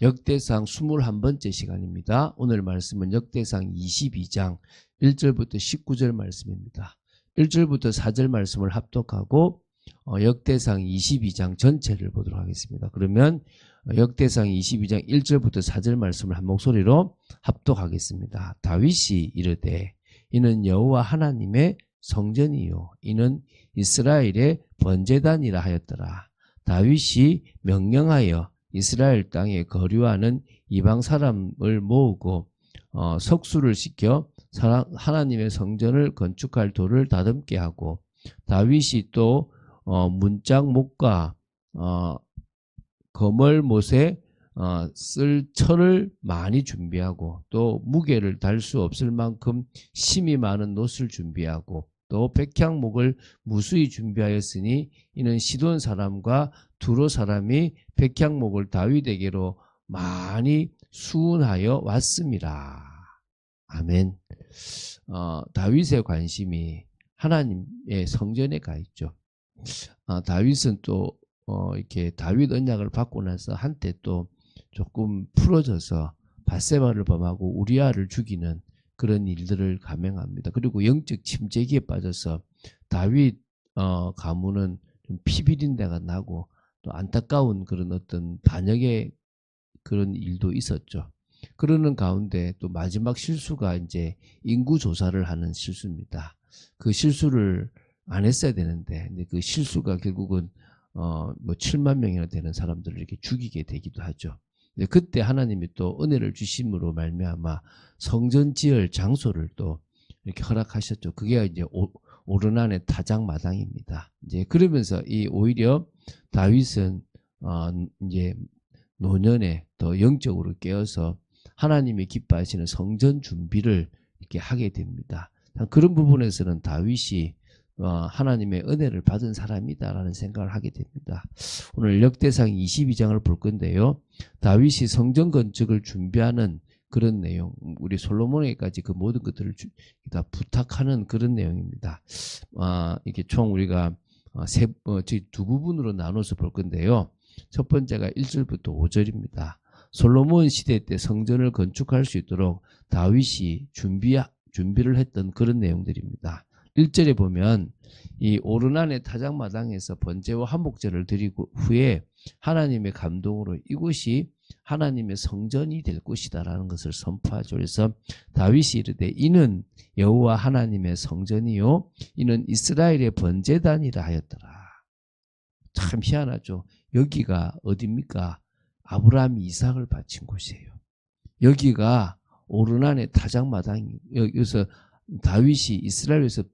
역대상 21번째 시간입니다. 오늘 말씀은 역대상 22장 1절부터 19절 말씀입니다. 1절부터 4절 말씀을 합독하고 어, 역대상 22장 전체를 보도록 하겠습니다. 그러면 어, 역대상 22장 1절부터 4절 말씀을 한 목소리로 합독하겠습니다. 다윗이 이르되 이는 여호와 하나님의 성전이요 이는 이스라엘의 번제단이라 하였더라. 다윗이 명령하여 이스라엘 땅에 거류하는 이방 사람을 모으고 어, 석수를 시켜 하나님의 성전을 건축할 돌을 다듬게 하고 다윗이 또 어, 문짝 목과 어, 거멀 못에 어, 쓸 철을 많이 준비하고 또 무게를 달 수 없을 만큼 심이 많은 놋을 준비하고 또 백향목을 무수히 준비하였으니 이는 시돈 사람과 두로 사람이 백향목을 다윗에게로 많이 수운하여 왔습니다. 아멘. 어, 다윗의 관심이 하나님의 성전에 가 있죠. 어, 다윗은 또 어, 이렇게 다윗 언약을 받고 나서 한때 또 조금 풀어져서 바세바를 범하고 우리아를 죽이는 그런 일들을 감행합니다. 그리고 영적 침체기에 빠져서 다윗 어, 가문은 좀 피비린내가 나고 또 안타까운 그런 어떤 반역의 그런 일도 있었죠. 그러는 가운데 또 마지막 실수가 이제 인구 조사를 하는 실수입니다. 그 실수를 안 했어야 되는데 근데 그 실수가 결국은 어뭐 7만 명이나 되는 사람들을 이렇게 죽이게 되기도 하죠. 그때 하나님이 또 은혜를 주심으로 말미암아 성전 지을 장소를 또 이렇게 허락하셨죠. 그게 이제 오, 오르난의 타작 마당입니다. 이제 그러면서 이 오히려 다윗은 어 이제 노년에 더 영적으로 깨어서 하나님이 기뻐하시는 성전 준비를 이렇게 하게 됩니다. 그런 부분에서는 다윗이 어, 하나님의 은혜를 받은 사람이다라는 생각을 하게 됩니다. 오늘 역대상 22장을 볼 건데요. 다윗이 성전 건축을 준비하는 그런 내용, 우리 솔로몬에게까지 그 모든 것들을 주- 다 부탁하는 그런 내용입니다. 아, 이게 총 우리가 어, 세, 어, 두 부분으로 나눠서 볼 건데요. 첫 번째가 1절부터 5절입니다. 솔로몬 시대 때 성전을 건축할 수 있도록 다윗이 준비 준비를 했던 그런 내용들입니다. 1절에 보면 이 오르난의 타작마당에서 번제와 한복제를 드리고 후에 하나님의 감동으로 이곳이 하나님의 성전이 될 곳이다라는 것을 선포하죠. 그래서 다윗이 이르되 이는 여호와 하나님의 성전이요 이는 이스라엘의 번제단이라 하였더라. 참 희한하죠. 여기가 어디입니까? 아브라함이 이삭을 바친 곳이에요. 여기가 오르난의 타작마당이 여기서 다윗이 이스라엘에서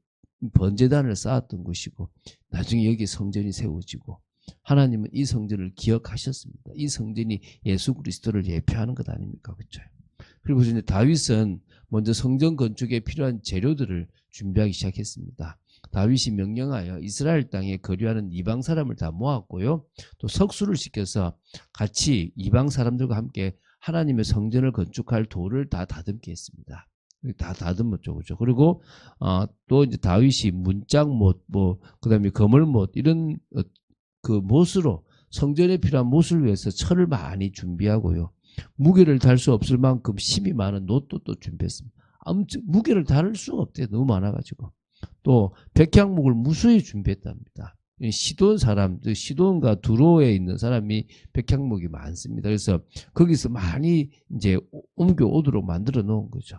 번제단을 쌓았던 곳이고 나중에 여기 성전이 세워지고 하나님은 이 성전을 기억하셨습니다. 이 성전이 예수 그리스도를 예표하는 것 아닙니까? 그렇죠? 그리고 이제 다윗은 먼저 성전 건축에 필요한 재료들을 준비하기 시작했습니다. 다윗이 명령하여 이스라엘 땅에 거류하는 이방 사람을 다 모았고요. 또 석수를 시켜서 같이 이방 사람들과 함께 하나님의 성전을 건축할 돌을 다 다듬게 했습니다. 다 다듬었죠, 그죠? 그리고 어, 또 이제 다윗이 문짝못, 뭐 그다음에 거물못 이런 어, 그 못으로 성전에 필요한 못을 위해서 철을 많이 준비하고요. 무게를 달 수 없을 만큼 힘이 많은 놋도 또 준비했습니다. 아무튼 무게를 다룰 수가 없대요. 너무 많아가지고. 또 백향목을 무수히 준비했답니다. 이 시돈 사람, 그 시돈과 두로에 있는 사람이 백향목이 많습니다. 그래서 거기서 많이 이제 옮겨 오도록 만들어 놓은 거죠.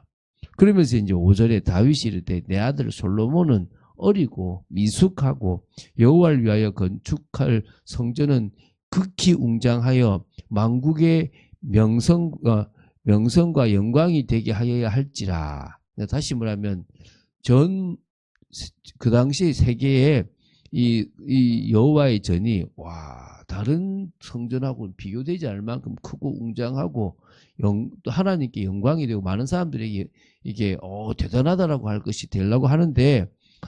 그러면서 이제 5절에 다윗이 이르되 내 아들 솔로몬은 어리고 미숙하고 여호와를 위하여 건축할 성전은 극히 웅장하여 만국의 명성 어, 명성과 영광이 되게 하여야 할지라. 다시 말하면 전 그 당시 세계에 이, 이 여호와의 전이 와 다른 성전하고 비교되지 않을 만큼 크고 웅장하고 영, 또 하나님께 영광이 되고 많은 사람들에게 이게 어 대단하다라고 할 것이 되려고 하는데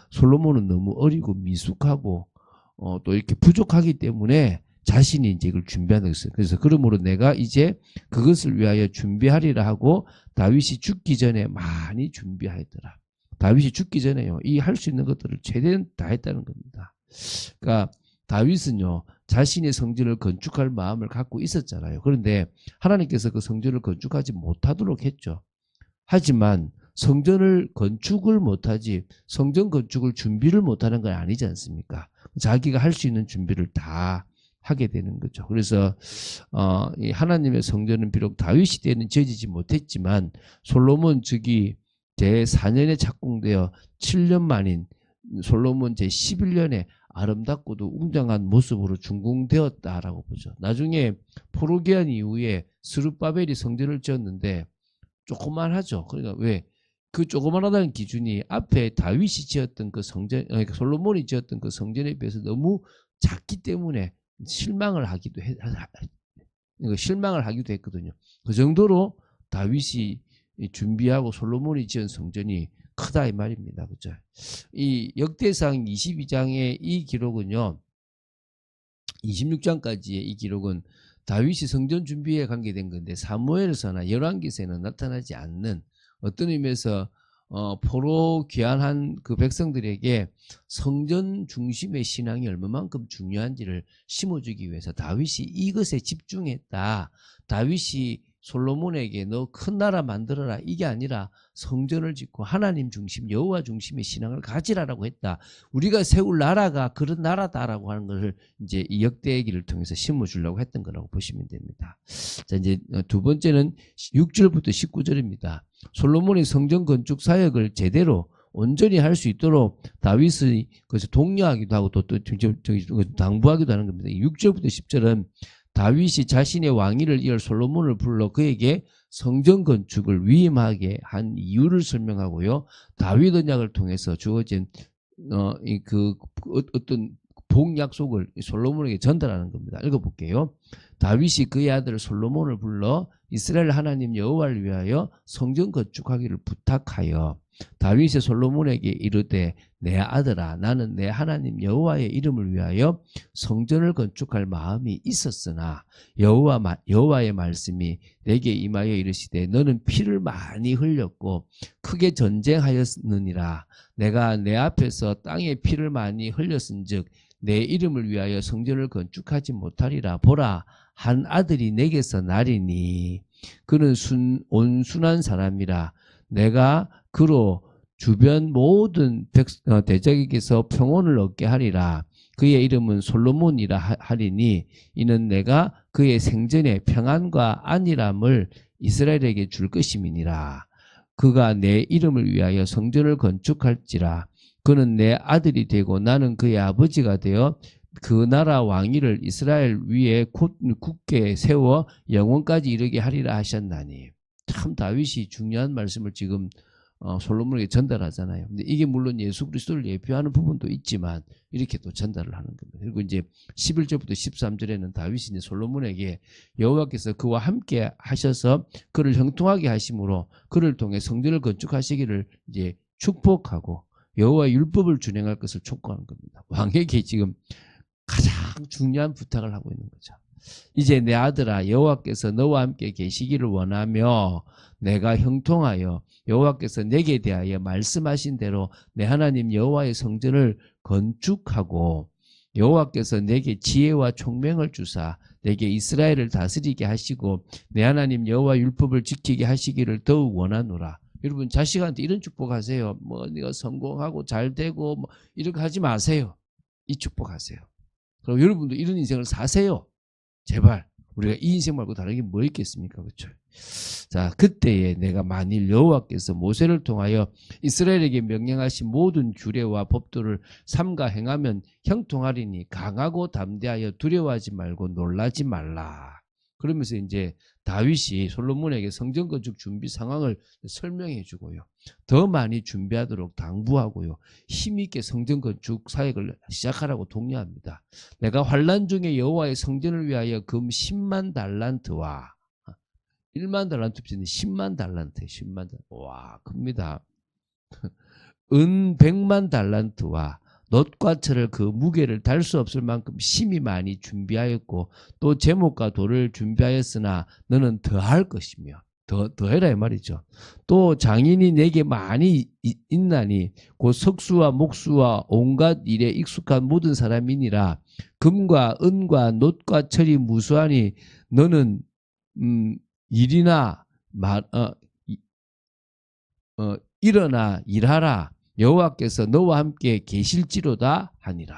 솔로몬은 너무 어리고 미숙하고 어, 또 이렇게 부족하기 때문에 자신이 이제 이걸 준비하는 것어요. 그래서 그러므로 내가 이제 그것을 위하여 준비하리라 하고 다윗이 죽기 전에 많이 준비하였더라. 다윗이 죽기 전에요. 이 할 수 있는 것들을 최대한 다 했다는 겁니다. 그러니까 다윗은요 자신의 성전을 건축할 마음을 갖고 있었잖아요. 그런데 하나님께서 그 성전을 건축하지 못하도록 했죠. 하지만 성전을 건축을 못하지 성전 건축을 준비를 못하는 건 아니지 않습니까? 자기가 할 수 있는 준비를 다 하게 되는 거죠. 그래서 어, 이 하나님의 성전은 비록 다윗 시대에는 지어지지 못했지만 솔로몬 즉위 제 4년에 착공되어 7년 만인 솔로몬 제 11년에 아름답고도 웅장한 모습으로 준공되었다라고 보죠. 나중에 포로기한 이후에 스룹바벨이 성전을 지었는데 조그만하죠. 그러니까 왜? 그 조그만하다는 기준이 앞에 다윗이 지었던 그 성전, 아니, 솔로몬이 지었던 그 성전에 비해서 너무 작기 때문에 실망을 하기도 해, 이거 실망을 하기도 했거든요. 그 정도로 다윗이 이 준비하고 솔로몬이 지은 성전이 크다 이 말입니다. 그죠? 이 역대상 22장의 이 기록은요. 26장까지의 이 기록은 다윗이 성전 준비에 관계된 건데 사무엘서나 열왕기서에는 나타나지 않는 어떤 의미에서 어, 포로 귀환한 그 백성들에게 성전 중심의 신앙이 얼마만큼 중요한지를 심어주기 위해서 다윗이 이것에 집중했다. 다윗이 솔로몬에게 너 큰 나라 만들어라 이게 아니라 성전을 짓고 하나님 중심 여호와 중심의 신앙을 가지라라고 했다. 우리가 세울 나라가 그런 나라다라고 하는 것을 이제 이 역대기를 통해서 심어주려고 했던 거라고 보시면 됩니다. 자 이제 두 번째는 6절부터 19절입니다. 솔로몬이 성전 건축 사역을 제대로 온전히 할 수 있도록 다윗의 그래서 독려하기도 하고 또, 또 당부하기도 하는 겁니다. 6절부터 10절은 다윗이 자신의 왕위를 이을 솔로몬을 불러 그에게 성전 건축을 위임하게 한 이유를 설명하고요. 다윗 언약을 통해서 주어진 어, 이 그 어떤 복 약속을 솔로몬에게 전달하는 겁니다. 읽어볼게요. 다윗이 그의 아들 솔로몬을 불러 이스라엘 하나님 여호와를 위하여 성전 건축하기를 부탁하여 다윗이 솔로몬에게 이르되 내 아들아 나는 내 하나님 여호와의 이름을 위하여 성전을 건축할 마음이 있었으나 여호와 여호와의 말씀이 내게 임하여 이르시되 너는 피를 많이 흘렸고 크게 전쟁하였느니라. 내가 내 앞에서 땅에 피를 많이 흘렸은즉 내 이름을 위하여 성전을 건축하지 못하리라. 보라 한 아들이 내게서 나리니. 그는 순, 온순한 사람이라. 내가 그로 주변 모든 백, 어, 대적에게서 평온을 얻게 하리라. 그의 이름은 솔로몬이라 하리니 이는 내가 그의 생전에 평안과 안일함을 이스라엘에게 줄 것임이니라. 그가 내 이름을 위하여 성전을 건축할지라. 그는 내 아들이 되고 나는 그의 아버지가 되어 그 나라 왕위를 이스라엘 위에 굳게 세워 영원까지 이르게 하리라 하셨나니. 참 다윗이 중요한 말씀을 지금 어, 솔로몬에게 전달하잖아요. 근데 이게 물론 예수 그리스도를 예표하는 부분도 있지만 이렇게 또 전달을 하는 겁니다. 그리고 이제 11절부터 13절에는 다윗이 솔로몬에게 여호와께서 그와 함께 하셔서 그를 형통하게 하심으로 그를 통해 성전을 건축하시기를 이제 축복하고 여호와 율법을 준행할 것을 촉구하는 겁니다. 왕에게 지금 가장 중요한 부탁을 하고 있는 거죠. 이제 내 아들아 여호와께서 너와 함께 계시기를 원하며 내가 형통하여 여호와께서 내게 대하여 말씀하신 대로 내 하나님 여호와의 성전을 건축하고 여호와께서 내게 지혜와 총명을 주사 내게 이스라엘을 다스리게 하시고 내 하나님 여호와 율법을 지키게 하시기를 더욱 원하노라. 여러분 자식한테 이런 축복하세요. 뭐 네가 성공하고 잘 되고 뭐 이렇게 하지 마세요. 이 축복하세요. 그럼 여러분도 이런 인생을 사세요. 제발 우리가 이 인생 말고 다른 게 뭐 있겠습니까? 그렇죠? 자, 그때에 내가 만일 여호와께서 모세를 통하여 이스라엘에게 명령하신 모든 규례와 법도를 삼가 행하면 형통하리니 강하고 담대하여 두려워하지 말고 놀라지 말라. 그러면서 이제 다윗이 솔로몬에게 성전 건축 준비 상황을 설명해 주고요. 더 많이 준비하도록 당부하고요. 힘있게 성전 건축 사역을 시작하라고 독려합니다. 내가 환란 중에 여호와의 성전을 위하여 금 10만 달란트와 1만 달란트 비는 10만 달란트, 10만 달란트. 와, 큽니다. 은 100만 달란트와 놋과 철을 그 무게를 달 수 없을 만큼 심히 많이 준비하였고 또 제목과 돌을 준비하였으나 너는 더할 것이며 더 더해라 이 말이죠. 또 장인이 내게 많이 있나니 곧 석수와 목수와 온갖 일에 익숙한 모든 사람이니라 금과 은과 놋과 철이 무수하니 너는 음, 일이나 말, 어, 이- 어, 일어나 일하라 여호와께서 너와 함께 계실지로다 하니라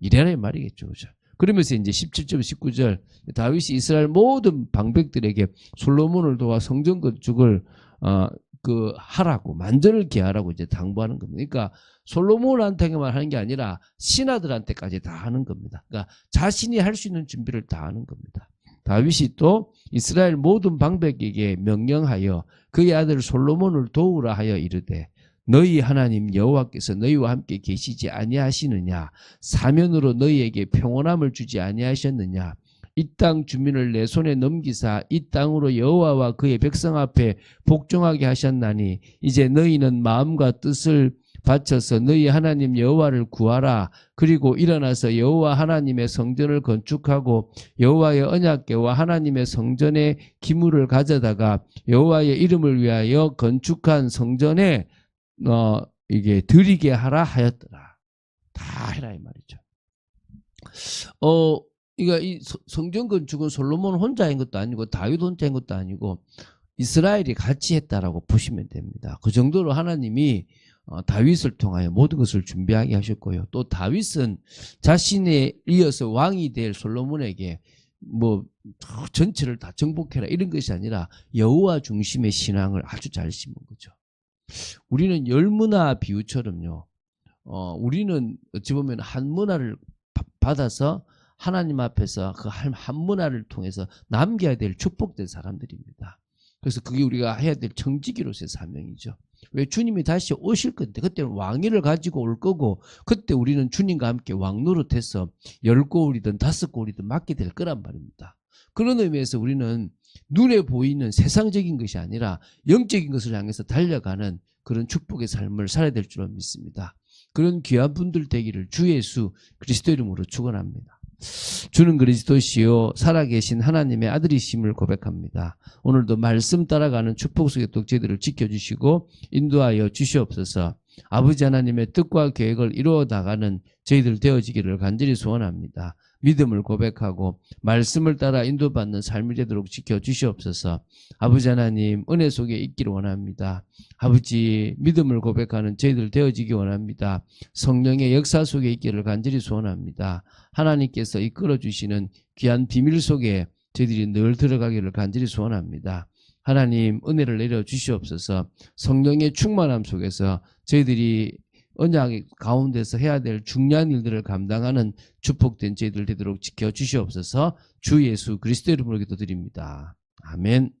이래라 이 말이겠죠 그죠 그러면서 이제 17절 19절 다윗이 이스라엘 모든 방백들에게 솔로몬을 도와 성전 건축을 어, 그 하라고 만전을 기하라고 이제 당부하는 겁니다. 그러니까 솔로몬한테만 하는 게 아니라 신하들한테까지 다 하는 겁니다. 그러니까 자신이 할 수 있는 준비를 다 하는 겁니다. 다윗이 또 이스라엘 모든 방백에게 명령하여 그의 아들 솔로몬을 도우라 하여 이르되 너희 하나님 여호와께서 너희와 함께 계시지 아니하시느냐? 사면으로 너희에게 평온함을 주지 아니하셨느냐? 이 땅 주민을 내 손에 넘기사 이 땅으로 여호와와 그의 백성 앞에 복종하게 하셨나니 이제 너희는 마음과 뜻을 바쳐서 너희 하나님 여호와를 구하라. 그리고 일어나서 여호와 하나님의 성전을 건축하고 여호와의 언약궤와 하나님의 성전의 기물을 가져다가 여호와의 이름을 위하여 건축한 성전에 어 이게 드리게 하라 하였더라 다 해라 이 말이죠. 어 그러니까 이 서- 성전 건축은 솔로몬 혼자인 것도 아니고 다윗 혼자인 것도 아니고 이스라엘이 같이 했다라고 보시면 됩니다. 그 정도로 하나님이 어, 다윗을 통하여 모든 것을 준비하게 하셨고요. 또 다윗은 자신에 이어서 왕이 될 솔로몬에게 뭐 전체를 다 정복해라 이런 것이 아니라 여호와 중심의 신앙을 아주 잘 심은 거죠. 우리는 열문화 비유처럼요. 어, 우리는 어찌 보면 한 문화를 바- 받아서 하나님 앞에서 그 한 문화를 통해서 남겨야 될 축복된 사람들입니다. 그래서 그게 우리가 해야 될 청지기로서의 사명이죠. 왜 주님이 다시 오실 건데 그때는 왕위를 가지고 올 거고 그때 우리는 주님과 함께 왕 노릇해서 열 고울이든 다섯 고울이든 맡게 될 거란 말입니다. 그런 의미에서 우리는 눈에 보이는 세상적인 것이 아니라 영적인 것을 향해서 달려가는 그런 축복의 삶을 살아야 될 줄로 믿습니다. 그런 귀한 분들 되기를 주 예수 그리스도 이름으로 축원합니다. 주는 그리스도시요 살아계신 하나님의 아들이심을 고백합니다. 오늘도 말씀 따라가는 축복 속의 독재들을 지켜주시고 인도하여 주시옵소서. 아버지 하나님의 뜻과 계획을 이루어 나가는 저희들 되어지기를 간절히 소원합니다. 믿음을 고백하고 말씀을 따라 인도받는 삶이 되도록 지켜주시옵소서. 아버지 하나님 은혜 속에 있기를 원합니다. 아버지 믿음을 고백하는 저희들 되어지기 원합니다. 성령의 역사 속에 있기를 간절히 소원합니다. 하나님께서 이끌어 주시는 귀한 비밀 속에 저희들이 늘 들어가기를 간절히 소원합니다. 하나님 은혜를 내려 주시옵소서. 성령의 충만함 속에서 저희들이 언약 가운데서 해야 될 중요한 일들을 감당하는 축복된 저희들 되도록 지켜 주시옵소서. 주 예수 그리스도 이름으로 기도드립니다. 아멘.